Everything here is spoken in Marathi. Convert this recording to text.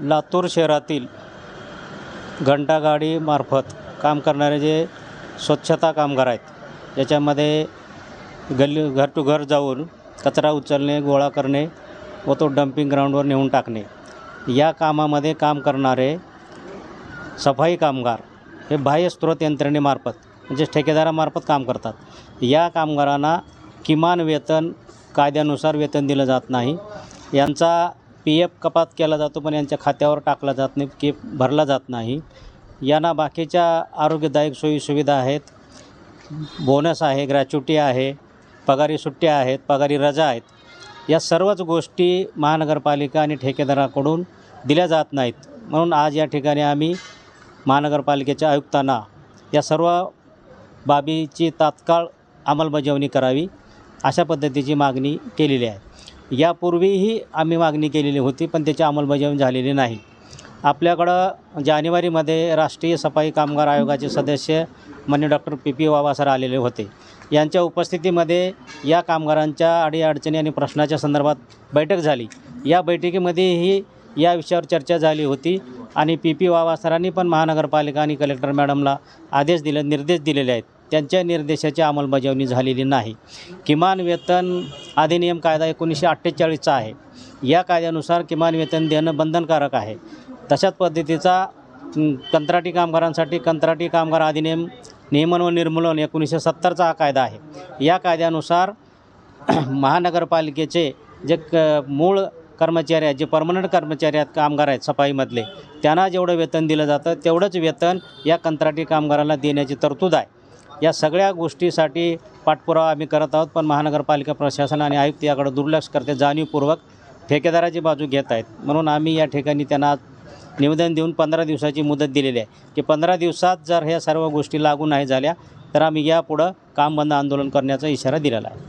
लातूर शहरातील घंटागाडीमार्फत काम करणारे जे स्वच्छता कामगार आहेत याच्यामध्ये गल्ली घर टू घर जाऊन कचरा उचलणे गोळा करणे व तो डम्पिंग ग्राउंडवर नेऊन टाकणे या कामामध्ये काम करणारे सफाई कामगार हे बाह्य स्रोत यंत्रणेमार्फत म्हणजे ठेकेदारामार्फत काम करतात. या कामगारांना किमान वेतन कायद्यानुसार वेतन दिलं जात नाही. यांचा पी एफ कपात केला जातो पण यांच्या खात्यावर टाकला जात नाही की भरला जात नाही. यांना बाकीच्या आरोग्यदायक सोयीसुविधा आहेत. बोनस आहे ग्रॅच्युटी आहे पगारी सुट्ट्या आहेत पगारी रजा आहेत. या सर्वच गोष्टी महानगरपालिका आणि ठेकेदाराकडून दिल्या जात नाहीत. म्हणून आज या ठिकाणी आम्ही महानगरपालिकेच्या आयुक्तांना या सर्व बाबीची तात्काळ अंमलबजावणी करावी अशा पद्धतीची मागणी केलेली आहे. यापूर्वीही आम्ही मागणी केलेली होती पण त्याची अंमलबजावणी झालेली नाही. आपल्याकडं जानेवारीमध्ये राष्ट्रीय सफाई कामगार आयोगाचे सदस्य मान्य doctor P. P. Vava sir आलेले होते. यांच्या उपस्थितीमध्ये या कामगारांच्या अडीअडचणी आणि प्रश्नाच्या संदर्भात बैठक झाली. या बैठकीमध्येही या विषयावर चर्चा झाली होती आणि पी. पी. वावा सरांनी पण महानगरपालिका आणि कलेक्टर मॅडमला आदेश दिले निर्देश दिलेले आहेत. त्यांच्या निर्देशाची अंमलबजावणी झालेली नाही. किमान वेतन अधिनियम कायदा एकोणीसशे अठ्ठेचाळीसचा आहे. या कायद्यानुसार किमान वेतन देणं बंधनकारक आहे. तशाच पद्धतीचा कंत्राटी कामगारांसाठी कंत्राटी कामगार अधिनियम नियमन व निर्मूलन एकोणीसशे सत्तरचा हा कायदा आहे. या कायद्यानुसार महानगरपालिकेचे जे क मूळ कर्मचारी आहेत जे परमनंट कर्मचारी आहेत कामगार आहेत सफाईमधले त्यांना जेवढं वेतन दिलं जातं तेवढंच वेतन या कंत्राटी कामगाराला देण्याची तरतूद आहे. या सगळ्या गोष्टीसाठी पाठपुरावा आम्ही करत आहोत पण महानगरपालिका प्रशासन आणि आयुक्त याकडे दुर्लक्ष करते जाणीवपूर्वक ठेकेदाराची बाजू घेत आहेत. म्हणून आम्ही या ठिकाणी त्यांना निवेदन देऊन पंधरा दिवसाची मुदत दिलेली आहे की पंधरा दिवसात जर ह्या सर्व गोष्टी लागू नाही झाल्या तर आम्ही यापुढं काम बंद आंदोलन करण्याचा इशारा दिलेला आहे.